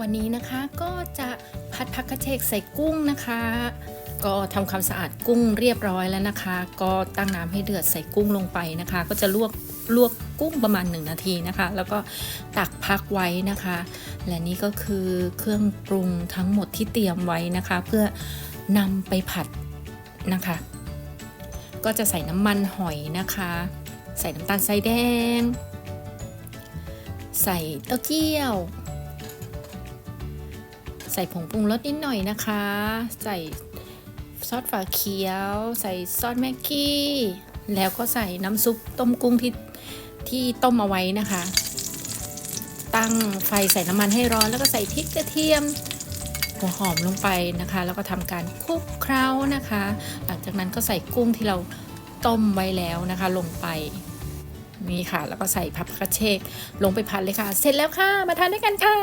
วันนี้นะคะก็จะผัดผักกระเฉกใส่กุ้งนะคะ ก็ทำความสะอาดกุ้งเรียบร้อยแล้วนะคะ ก็ตั้งน้ำให้เดือดใส่กุ้งลงไปนะคะ ก็จะลวกลวกกุ้งประมาณ 1 นาทีนะคะ แล้วก็ตักพักไว้นะคะ และนี่ก็คือเครื่องปรุงทั้งหมดที่เตรียมไว้นะคะ เพื่อนำไปผัดนะคะ ก็จะใส่น้ำมันหอยนะคะ ใส่น้ำตาลทรายแดง ใส่เต้าเจี้ยว ใส่ผงปรุงรสนิดหน่อยนะคะ ใส่ซอสฝาเขียว ใส่ซอสแม็กกี้ แล้วก็ใส่น้ำซุปต้มกุ้งที่ที่ต้มเอาไว้นะคะ ตั้งไฟใส่น้ำมันให้ร้อนแล้วก็ใส่พริกกระเทียมหัวหอมลงไปนะคะ แล้วก็ทำการคลุกเคล้านะคะ หลังจากนั้นก็ใส่กุ้งที่เราต้มไว้แล้วนะคะ ลงไปนี่ค่ะ แล้วก็ใส่ผักกระเฉกลงไปผัดเลยค่ะ เสร็จแล้วค่ะ มาทานด้วยกันค่ะ